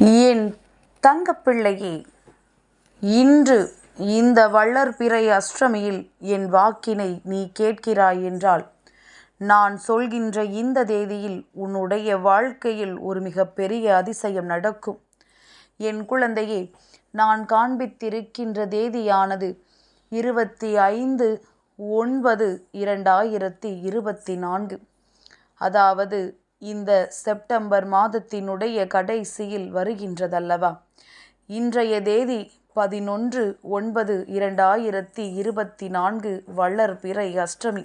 என் தங்கப்பிள்ளையே இன்று இந்த வளர்பிறை அஷ்டமியில் என் வாக்கினை நீ கேட்கிறாய் என்றால் நான் சொல்கின்ற இந்த தேதியில் உன்னுடைய வாழ்க்கையில் ஒரு மிகப்பெரிய அதிசயம் நடக்கும். என் குழந்தையே நான் காண்பித்திருக்கின்ற தேதியானது இருபத்தி ஐந்து ஒன்பது இரண்டாயிரத்தி இருபத்தி நான்கு. அதாவது இந்த செப்டம்பர் மாதத்தினுடைய கடைசியில் வருகின்றதல்லவா? இன்றைய தேதி பதினொன்று ஒன்பது இரண்டாயிரத்தி இருபத்தி நான்கு வளர்பிறை அஷ்டமி.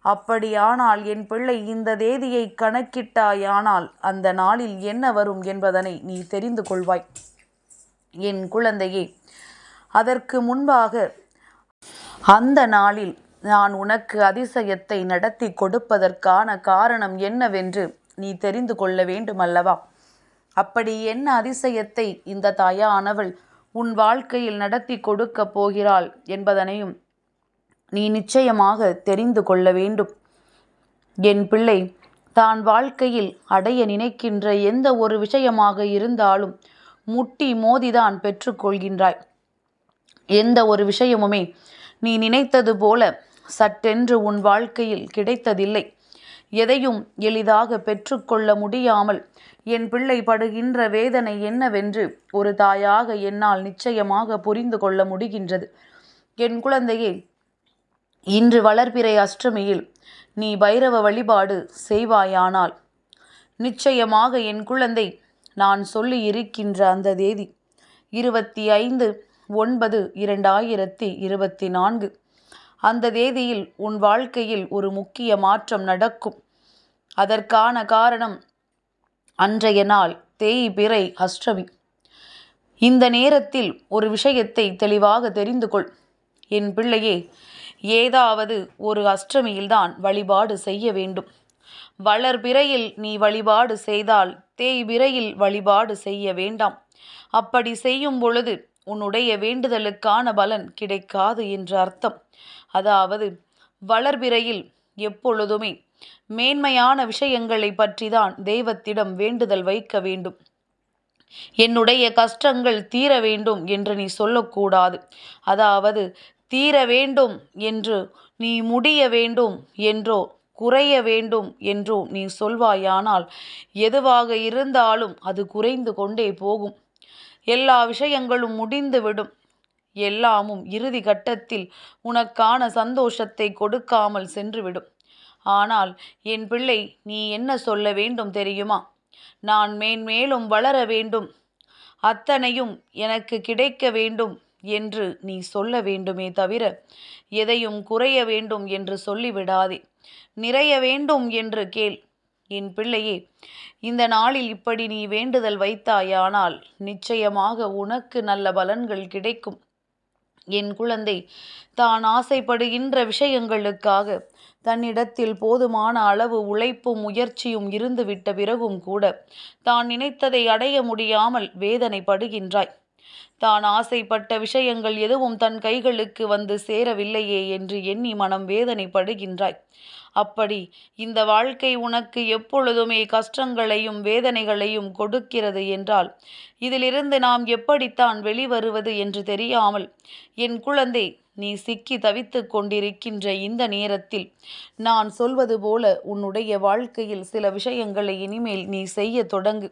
அப்படியானால் என் பிள்ளை இந்த தேதியை கணக்கிட்டாயானால் அந்த நாளில் என்ன வரும் என்பதனை நீ தெரிந்து கொள்வாய். என் குழந்தையே அதற்கு முன்பாக அந்த நாளில் நான் உனக்கு அதிசயத்தை நடத்தி கொடுப்பதற்கான காரணம் என்னவென்று நீ தெரிந்து கொள்ள வேண்டுமல்லவா? அப்படி என்ன அதிசயத்தை இந்த தாயானவள் உன் வாழ்க்கையில் நடத்தி கொடுக்கப் போகிறாள் என்பதனையும் நீ நிச்சயமாக தெரிந்து கொள்ள வேண்டும். என் பிள்ளை தான் வாழ்க்கையில் அடைய நினைக்கின்ற எந்த ஒரு விஷயமாக இருந்தாலும் முட்டி மோதிதான் பெற்றுக்கொள்கின்றாய் எந்த ஒரு விஷயமுமே நீ நினைத்தது போல சட்டென்று உன் வாழ்க்கையில் கிடைத்ததில்லை. எதையும் எளிதாக பெற்றுக்கொள்ள முடியாமல் என் பிள்ளை படுகின்ற வேதனை என்னவென்று ஒரு தாயாக என்னால் நிச்சயமாக புரிந்து கொள்ள முடிகின்றது. என் குழந்தையே இன்று வளர்பிறை அஷ்டமியில் நீ பைரவ வழிபாடு செய்வாயானால் நிச்சயமாக என் குழந்தை நான் சொல்லி இருக்கின்ற அந்த தேதி இருபத்தி ஐந்து ஒன்பது இரண்டாயிரத்தி இருபத்தி நான்கு. அந்த தேதியில் உன் வாழ்க்கையில் ஒரு முக்கிய மாற்றம் நடக்கும். அதற்கான காரணம் அன்றைய நாள் தேய்பிறை அஷ்டமி. இந்த நேரத்தில் ஒரு விஷயத்தை தெளிவாக தெரிந்து கொள். என் பிள்ளையே ஏதாவது ஒரு அஷ்டமியில்தான் வழிபாடு செய்ய வேண்டும். வளர்பிறையில் நீ வழிபாடு செய்தால் தேய்பிறையில் வழிபாடு செய்ய வேண்டாம். அப்படி செய்யும் பொழுது உன்னுடைய வேண்டுதலுக்கான பலன் கிடைக்காது என்று அர்த்தம். அதாவது வளர்பிறையில் எப்பொழுதுமே மேன்மையான விஷயங்களை பற்றிதான் தெய்வத்திடம் வேண்டுதல் வைக்க வேண்டும். என்னுடைய கஷ்டங்கள் தீர வேண்டும் என்று நீ சொல்லக்கூடாது. அதாவது தீர வேண்டும் என்று நீ முடிய வேண்டும் என்றோ குறைய வேண்டும் என்றோ நீ சொல்வாயானால் எதுவாக இருந்தாலும் அது குறைந்து கொண்டே போகும். எல்லா விஷயங்களும் முடிந்துவிடும். எல்லாமும் இறுதி கட்டத்தில் உனக்கான சந்தோஷத்தை கொடுக்காமல் சென்றுவிடும். ஆனால் என் பிள்ளை நீ என்ன சொல்ல வேண்டும் தெரியுமா? நான் மேன்மேலும் வளர வேண்டும். அத்தனையும் எனக்கு கிடைக்க வேண்டும் என்று நீ சொல்ல வேண்டுமே தவிர எதையும் குறைய வேண்டும் என்று சொல்லிவிடாதே. நிறைய வேண்டும் என்று கேள். என் பிள்ளையே இந்த நாளில் இப்படி நீ வேண்டுதல் வைத்தாயானால் நிச்சயமாக உனக்கு நல்ல பலன்கள் கிடைக்கும். என் குழந்தை தான் ஆசைப்படுகின்ற விஷயங்களுக்காக தன்னிடத்தில் போதுமான அளவு உழைப்பும் முயற்சியும் இருந்துவிட்ட பிறகும் கூட தான் நினைத்ததை அடைய முடியாமல் வேதனைப்படுகின்றாய். தான் ஆசைப்பட்ட விஷயங்கள் எதுவும் தன் கைகளுக்கு வந்து சேரவில்லையே என்று எண்ணி மனம் வேதனைப்படுகின்றாய். அப்படி இந்த வாழ்க்கை உனக்கு எப்பொழுதுமே கஷ்டங்களையும் வேதனைகளையும் கொடுக்கிறது என்றால் இதிலிருந்து நாம் எப்படித்தான் வெளிவருவது என்று தெரியாமல் என் குழந்தை நீ சிக்கி தவித்து கொண்டிருக்கின்ற இந்த நேரத்தில் நான் சொல்வது போல உன்னுடைய வாழ்க்கையில் சில விஷயங்களை இனிமேல் நீ செய்ய தொடங்கு.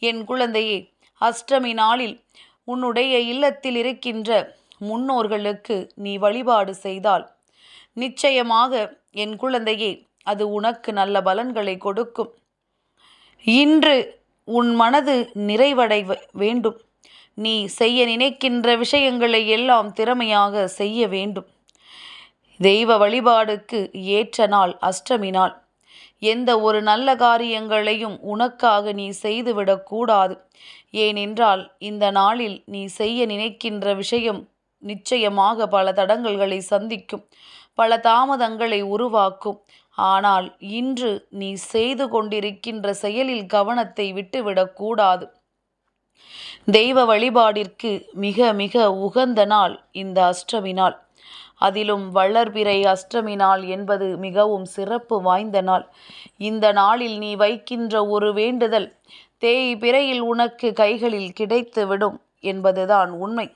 என் குழந்தையே அஷ்டமி நாளில் உன்னுடைய இல்லத்தில் இருக்கின்ற முன்னோர்களுக்கு நீ வழிபாடு செய்தால் நிச்சயமாக என் குழந்தையே அது உனக்கு நல்ல பலன்களை கொடுக்கும். இன்று உன் மனது நிறைவடை வேண்டும். நீ செய்ய நினைக்கின்ற விஷயங்களை எல்லாம் திறமையாக செய்ய வேண்டும். தெய்வ வழிபாடுக்கு ஏற்ற நாள் அஷ்டமி நாள். எந்த ஒரு நல்ல காரியங்களையும் உனக்காக நீ செய்துவிடக்கூடாது ஏனென்றால் இந்த நாளில் நீ செய்ய நினைக்கின்ற விஷயம் நிச்சயமாக பல தடங்கல்களை சந்திக்கும். பல தாமதங்களை உருவாக்கும். ஆனால் இன்று நீ செய்து கொண்டிருக்கின்ற செயலில் கவனத்தை விட்டுவிடக்கூடாது தெய்வ வழிபாடிற்கு மிக மிக உகந்த நாள் இந்த அஷ்டமி நாள். அதிலும் வளர்பிறை அஷ்டமி நாள் என்பது மிகவும் சிறப்பு வாய்ந்த நாள். இந்த நாளில் நீ வைக்கின்ற ஒரு வேண்டுதல் தேய் பிறையில் உனக்கு கைகளில் கிடைத்துவிடும் என்பதுதான் உண்மை.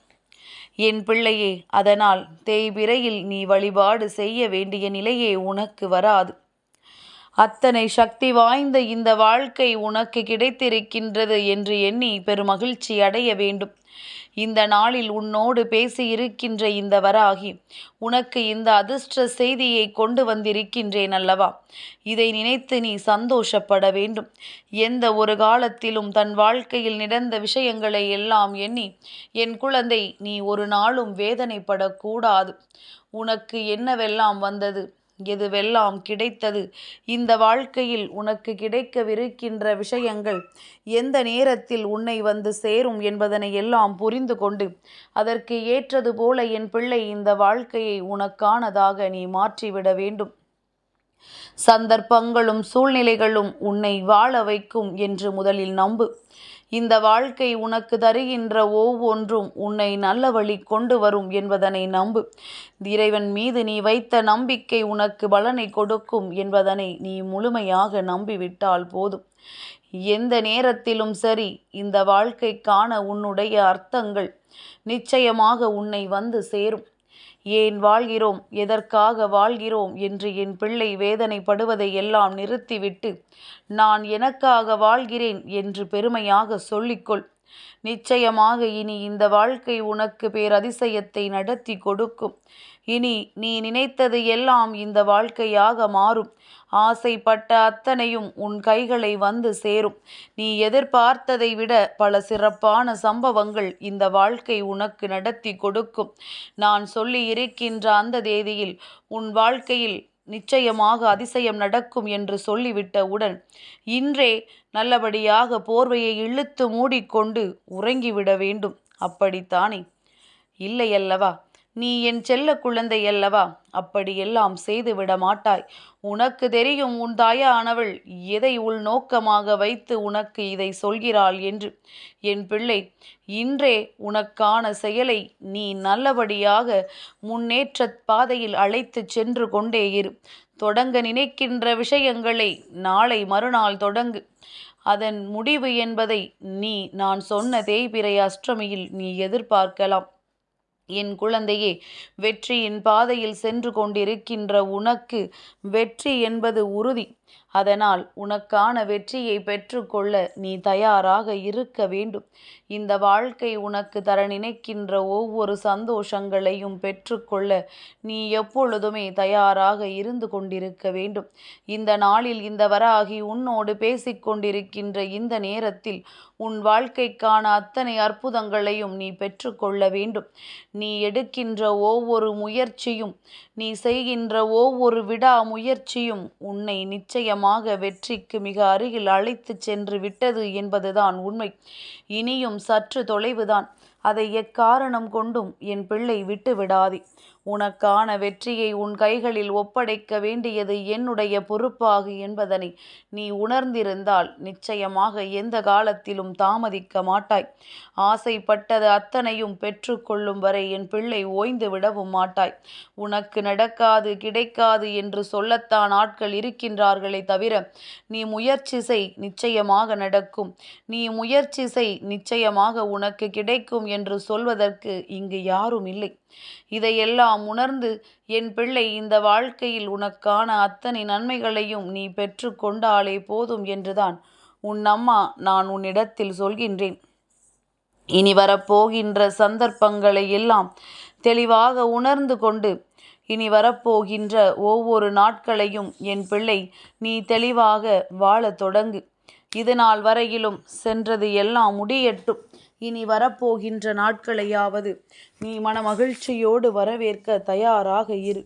என் பிள்ளையே அதனால் தேய்பிறையில் நீ வழிபாடு செய்ய வேண்டிய நிலையே உனக்கு வராது. அத்தனை சக்தி வாய்ந்த இந்த வாழ்க்கை உனக்கு கிடைத்திருக்கின்றது என்று எண்ணி பெருமகிழ்ச்சி அடைய வேண்டும். இந்த நாளில் உன்னோடு பேசி இருக்கின்ற இந்த வராகி உனக்கு இந்த அதிர்ஷ்ட செய்தியை கொண்டு வந்திருக்கின்றேன் அல்லவா? இதை நினைத்து நீ சந்தோஷப்பட வேண்டும். எந்த ஒரு காலத்திலும் தன் வாழ்க்கையில் நடந்த விஷயங்களை எல்லாம் எண்ணி என் குழந்தை நீ ஒரு நாளும் வேதனைப்படக்கூடாது. உனக்கு என்னவெல்லாம் வந்தது? எதுவெல்லாம் கிடைத்தது? இந்த வாழ்க்கையில் உனக்கு கிடைக்கவிருக்கின்ற விஷயங்கள் எந்த நேரத்தில் உன்னை வந்து சேரும் என்பதனை எல்லாம் புரிந்து கொண்டு அதற்கு ஏற்றது போல என் பிள்ளை இந்த வாழ்க்கையை உனக்கானதாக நீ மாற்றிவிட வேண்டும். சந்தர்ப்பங்களும் சூழ்நிலைகளும் உன்னை வாழ வைக்கும் என்று முதலில் நம்பு. இந்த வாழ்க்கை உனக்கு தருகின்ற ஒவ்வொன்றும் உன்னை நல்ல வழி கொண்டு வரும் என்பதனை நம்பு. இறைவன் மீது நீ வைத்த நம்பிக்கை உனக்கு பலனை கொடுக்கும் என்பதனை நீ முழுமையாக நம்பிவிட்டால் போதும். எந்த நேரத்திலும் சரி இந்த வாழ்க்கைக்கான உன்னுடைய அர்த்தங்கள் நிச்சயமாக உன்னை வந்து சேரும். ஏன் வாழ்கிறோம்? எதற்காக வாழ்கிறோம்? என்று என் பிள்ளை வேதனைப்படுவதை எல்லாம் நிறுத்திவிட்டு நான் எனக்காக வாழ்கிறேன் என்று பெருமையாக சொல்லிக்கொள். நிச்சயமாக இனி இந்த வாழ்க்கை உனக்கு பேரதிசயத்தை நடத்தி கொடுக்கும். இனி நீ நினைத்தது எல்லாம் இந்த வாழ்க்கையாக மாறும். ஆசைப்பட்ட அத்தனையும் உன் கைகளை வந்து சேரும். நீ எதிர்பார்த்ததை விட பல சிறப்பான சம்பவங்கள் இந்த வாழ்க்கை உனக்கு நடத்தி கொடுக்கும். நான் சொல்லி இருக்கின்ற அந்த தேதியில் உன் வாழ்க்கையில் நிச்சயமாக அதிசயம் நடக்கும் என்று சொல்லிவிட்டவுடன் இன்றே நல்லபடியாக போர்வையை இழுத்து மூடிக்கொண்டு உறங்கிவிட வேண்டும். அப்படித்தானே? இல்லையல்லவா நீ என் செல்ல குழந்தை அல்லவா? அப்படியெல்லாம் செய்துவிட மாட்டாய். உனக்கு தெரியும் உன் தாயானவள் எதை உள் நோக்கமாக வைத்து உனக்கு இதை சொல்கிறாள் என்று. என் பிள்ளை இன்றே உனக்கான செயலை நீ நல்லபடியாக முன்னேற்ற பாதையில் அழைத்து சென்று கொண்டே இரு. தொடங்க நினைக்கின்ற விஷயங்களை நாளை மறுநாள் தொடங்கு. அதன் முடிவு என்பதை நீ நான் சொன்ன தேய்பிரை அஷ்டமியில் நீ எதிர்பார்க்கலாம். என் குழந்தையே வெற்றியின் பாதையில் சென்று கொண்டிருக்கின்ற உனக்கு வெற்றி என்பது உறுதி. அதனால் உனக்கான வெற்றியை பெற்றுக்கொள்ள நீ தயாராக இருக்க வேண்டும். இந்த வாழ்க்கை உனக்கு தர நினைக்கின்ற ஒவ்வொரு சந்தோஷங்களையும் பெற்றுக்கொள்ள நீ எப்பொழுதுமே தயாராக இருந்து கொண்டிருக்க வேண்டும். இந்த நாளில் இந்த வராகி உன்னோடு பேசிக்கொண்டிருக்கின்ற இந்த நேரத்தில் உன் வாழ்க்கைக்கான அத்தனை அற்புதங்களையும் நீ பெற்றுக்கொள்ள வேண்டும். நீ எடுக்கின்ற ஒவ்வொரு முயற்சியும் நீ செய்கின்ற ஒவ்வொரு விடா முயற்சியும் உன்னை நிச்சயமாக வெற்றிக்கு மிக அருகில் அழைத்துச் சென்று விட்டது என்பதுதான் உண்மை. இனியும் சற்று தொலைவுதான். அதை எக்காரணம் கொண்டும் என் பிள்ளை விட்டு விடாதே உனக்கான வெற்றியை உன் கைகளில் ஒப்படைக்க வேண்டியது என்னுடைய பொறுப்பாகு என்பதனை நீ உணர்ந்திருந்தால் நிச்சயமாக எந்த காலத்திலும் தாமதிக்க மாட்டாய். ஆசைப்பட்டது அத்தனையும் பெற்றுக்கொள்ளும் வரை என் பிள்ளை ஓய்ந்து விடவும் மாட்டாய். உனக்கு நடக்காது கிடைக்காது என்று சொல்லத்தான் ஆட்கள் இருக்கின்றார்களே தவிர நீ முயற்சி செய் நிச்சயமாக நடக்கும். நீ முயற்சி செய் நிச்சயமாக உனக்கு கிடைக்கும் என்று சொல்வதற்கு இங்கு யாரும் இல்லை. இதையெல்லாம் உணர்ந்து என் பிள்ளை இந்த வாழ்க்கையில் உனக்கான அத்தனை நன்மைகளையும் நீ பெற்று கொண்டாலே போதும் என்றுதான். உன் அம்மா நான் உன்னிடத்தில் சொல்கின்றேன். இனி வரப்போகின்ற சந்தர்ப்பங்களை எல்லாம் தெளிவாக உணர்ந்து கொண்டு இனி வரப்போகின்ற ஒவ்வொரு நாட்களையும் என் பிள்ளை நீ தெளிவாக வாழத் தொடங்கு. இது நாள் வரையிலும் சென்றது எல்லாம் முடியட்டும். இனி வரப்போகின்ற நாட்களையாவது நீ மன மகிழ்ச்சியோடு வரவேற்க தயாராக இரு.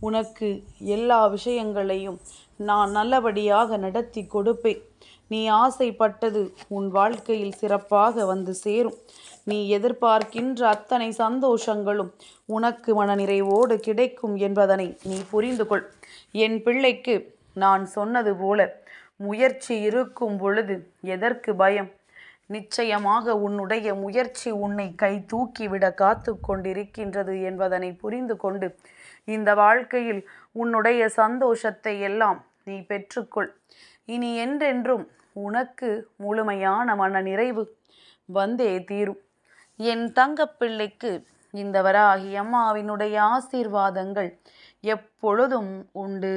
உனக்கு எல்லா விஷயங்களையும் நான் நல்லபடியாக நடத்தி கொடுப்பேன். நீ ஆசைப்பட்டது உன் வாழ்க்கையில் சிறப்பாக வந்து சேரும். நீ எதிர்பார்க்கின்ற அத்தனை சந்தோஷங்களும் உனக்கு மனநிறைவோடு கிடைக்கும் என்பதனை நீ புரிந்து கொள் என் பிள்ளைக்கு நான் சொன்னது போல முயற்சி இருக்கும் பொழுது எதற்கு பயம்? நிச்சயமாக உன்னுடைய முயற்சி உன்னை கை தூக்கிவிட காத்து கொண்டிருக்கின்றது என்பதனை புரிந்து கொண்டு இந்த வாழ்க்கையில் உன்னுடைய சந்தோஷத்தை எல்லாம் நீ பெற்றுக்கொள். இனி என்றென்றும் உனக்கு முழுமையான மன நிறைவு வந்தே தீரும். என் தங்கப்பிள்ளைக்கு இந்த வராகி அம்மாவினுடைய ஆசீர்வாதங்கள் எப்பொழுதும் உண்டு.